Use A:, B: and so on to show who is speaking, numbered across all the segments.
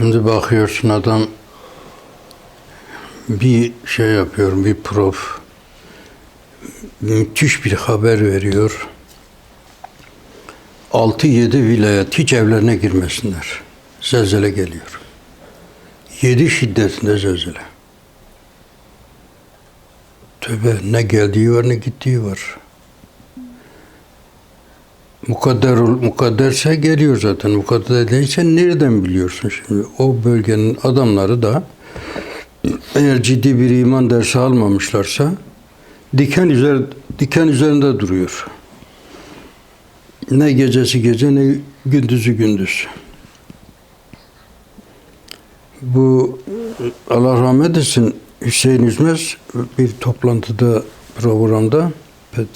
A: Şimdi bakıyorsun adam bir şey yapıyor, bir prof müthiş bir haber veriyor. 6-7 vilayet hiç evlerine girmesinler. Zelzele geliyor. 7 şiddetinde zelzele. Tövbe ne geldiği var ne gittiği var. Mukadder, mukadderse geliyor zaten. Mukadder değilse nereden biliyorsun şimdi? O bölgenin adamları da eğer ciddi bir iman dersi almamışlarsa diken üzer diken üzerinde duruyor. Ne gecesi gece ne gündüzü gündüz. Bu Allah rahmet etsin Hüseyin Üzmez bir toplantıda programda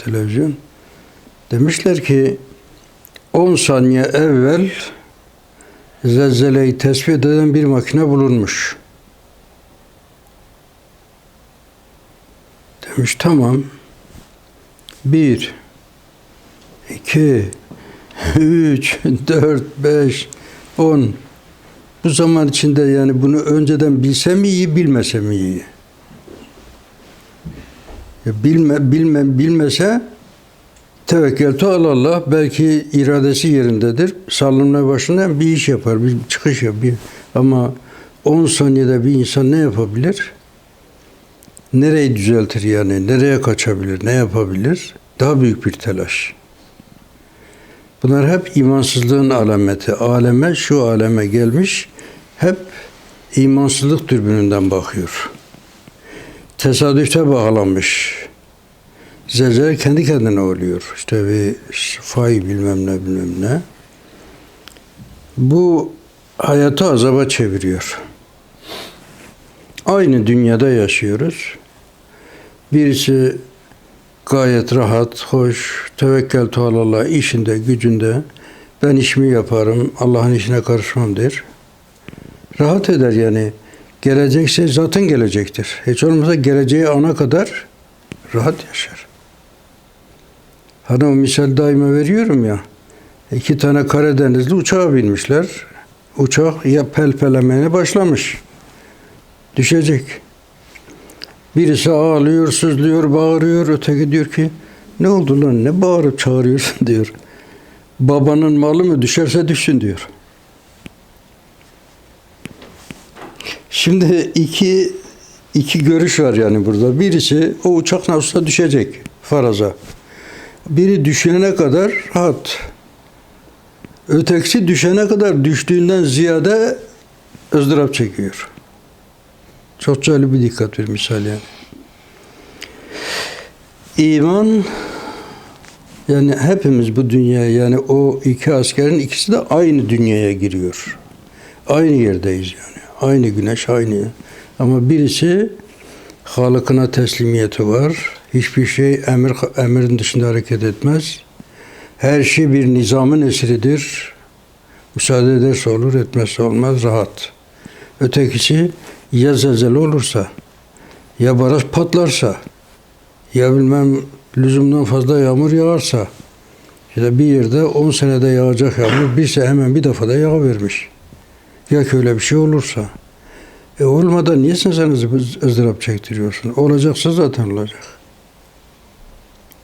A: televizyon demişler ki 10 saniye evvel zelzeleyi tespit eden bir makine bulunmuş. Demiş tamam. Bir, iki, üç, dört, beş, on. Bu zaman içinde yani bunu önceden bilsem iyi, bilmesem iyi. Ya bilme, bilme, bilmese Tevekkeltu alallah belki iradesi yerindedir. Sallanma başında bir iş yapar, bir çıkış yapar. Ama 10 saniyede bir insan ne yapabilir? Nereyi düzeltir yani? Nereye kaçabilir? Ne yapabilir? Daha büyük bir telaş. Bunlar hep imansızlığın alameti. Aleme, şu aleme gelmiş, hep imansızlık türbününden bakıyor. Tesadüfte bağlanmış. Zelzele kendi kendine oluyor. İşte bir fay bilmem ne bilmem ne. Bu hayatı azaba çeviriyor. Aynı dünyada yaşıyoruz. Birisi gayet rahat, hoş, tevekkül Allah işinde, gücünde. Ben işimi yaparım, Allah'ın işine karışmam der. Rahat eder yani. Gelecekse zaten gelecektir. Hiç olmazsa geleceği ana kadar rahat yaşar. O misal daima veriyorum ya. İki tane Karadenizli uçağa binmişler. Uçak ya pelpelemeye başlamış. Düşecek. Birisi ağlıyor, sızlıyor, bağırıyor. Öteki diyor ki ne oldu lan ne bağırıp çağırıyorsun diyor. Babanın malı mı düşerse düşsün diyor. Şimdi iki iki görüş var yani burada. Birisi o uçak nasılsa düşecek faraza. Biri düşene kadar rahat. Ötekisi düşene kadar düştüğünden ziyade ızdırap çekiyor. Çok güzel bir dikkat bir misal yani. İman yani hepimiz bu dünyaya yani o iki askerin ikisi de aynı dünyaya giriyor. Aynı yerdeyiz yani. Aynı güneş aynı. Ama birisi Halık'ına teslimiyeti var. Hiçbir şey emir emirin dışında hareket etmez. Her şey bir nizamın esiridir. Müsaade ederse olur, etmezse olmaz, rahat. Ötekisi ya zelzele olursa, ya baraj patlarsa, ya bilmem lüzumdan fazla yağmur yağarsa, ya bir yerde 10 senede yağacak yağmur birse hemen bir defada yağıvermiş. Ya ki öyle bir şey olursa. E olmadan niye sen ızdırap çektiriyorsun? Olacaksa zaten olacak.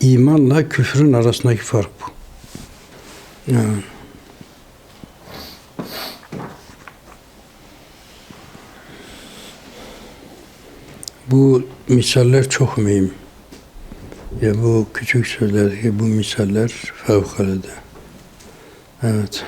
A: İmanla küfrün arasındaki fark bu. Yani. Bu misaller çok mühim. Ya bu küçük sözlerdeki bu misaller fevkalade. Evet.